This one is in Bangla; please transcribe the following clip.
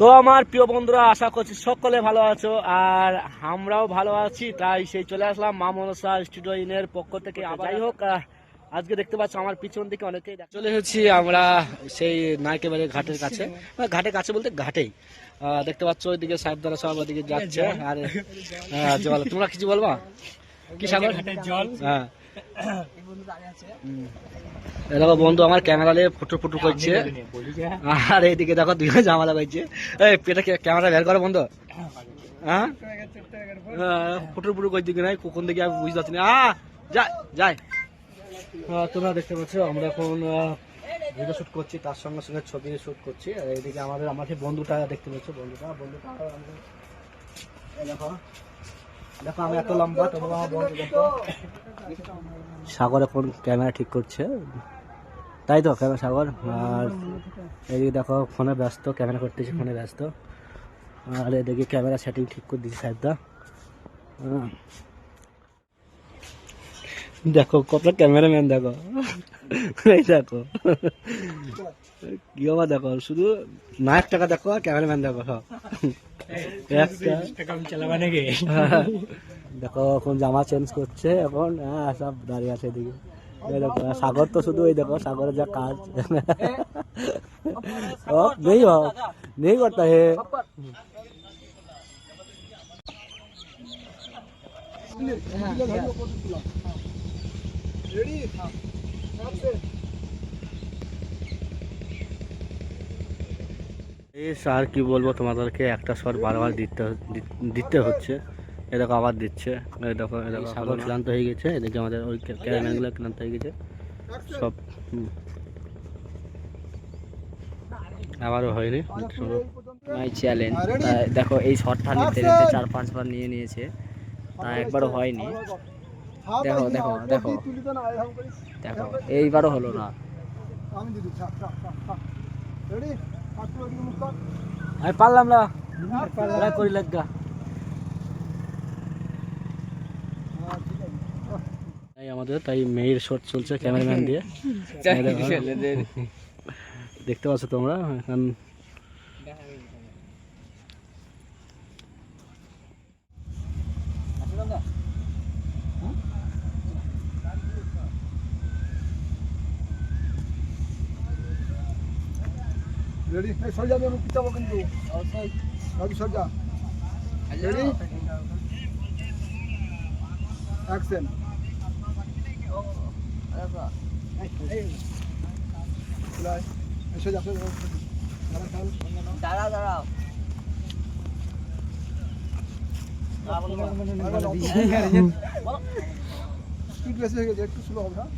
তো আমার প্রিয় বন্ধুরা আশা করছি সকলে ভালো আছো আর আমরাও ভালো আছি। তাই সেই চলে আসলাম মা মনসা স্টুডিও ইনের পক্ষ থেকে। আবার যাই হোক আজকে দেখতে পাচ্ছ আমার পিছন দিকে অনেকেই চলে এসেছি আমরা সেই নাইকেবাড়ি ঘাটের কাছে। মানে ঘাটের কাছে বলতে ঘাটেই। আহ, দেখতে পাচ্ছ ওইদিকে সাহেব দ্বারা সব ওদিকে যাচ্ছে আর আহ, জল। তোমরা কিছু বলবা? কি সাগর? জল। হ্যাঁ। দেখো বন্ধু আমার ক্যামেরা নিয়ে ফুটু ফুটু করছে। আর এইদিকে দেখো দুই জামা লাগাইছে এই পেটে ক্যামেরা বের করে বন্ধ। হ্যাঁ? ফুটু করছে কিনা কোন দিকে আমি বুঝতে পারছি না। যাই। যাই তোমরা দেখতে পাচ্ছ আমরা এখন ভিডিও শুট করছি তার সঙ্গে সঙ্গে ছবি শুট করছি। আর এইদিকে আমাদের আমার সেই বন্ধুটা দেখতে পাচ্ছ বন্ধুটা। বন্ধুটা দেখো। দেখো আমি এত লম্বা তবু আমার বন্ধু দেখো সাগর এখন ক্যামেরা ঠিক করছে তাই তো ক্যামেরা সাগর আর এদিকে দেখো ফোনে ব্যস্ত ক্যামেরা করতেছি ফোনে ব্যস্ত আর এদিকে ক্যামেরা সেটিং ঠিক করে দিচ্ছি সাহেবদা হ্যাঁ। দেখো কত ক্যামেরাম্যান দেখো এই দেখো কি বাবা দেখো শুধু নায়ক টাকা দেখো আর ক্যামেরাম্যান দেখো সব একটা চালাবা নাকি দেখো, এখন জামা চেঞ্জ করছে, এখন হ্যাঁ সব দাঁড়িয়ে আছে এদিকে। সাগর তো শুধু ওই দেখো, সাগরের যা কাজ। নেই নেই করতে হে। रेडी কি বলব তোমাদেরকে? একটা স্বর বারবার দিতে দিতে হচ্ছে। এ দেখো আবার দিচ্ছে। এই দেখো দেখো সাগর ক্লান্ত হয়ে গেছে এদিকে আমাদের ওই ক্যামেরাগুলো ক্লান্ত হয়ে গেছে। সব আবারও হয়নি। My challenge. দেখো এই শটটা নিতে নিতে চার পাঁচবার নিয়ে নিয়েছে। তা একবারও হয়নি। দেখো দেখো দেখো। দেখো এইবারও হলো না। আমি পারলাম না। পারলাম করি লাগা। তাই আমাদের তাই মেয়ের শট চলছে ক্যামেরাম্যান দিয়ে। দেখতে পাচ্ছ তোমরা এখন রেডি এই সরে যাবে আমি পিছাবো কিন্তু? রাজু সরে যা। রেডি অ্যাকশন দাঁড়াও দাঁড়াও। কি ক্লাস একটু স্লো হবে হ্যাঁ?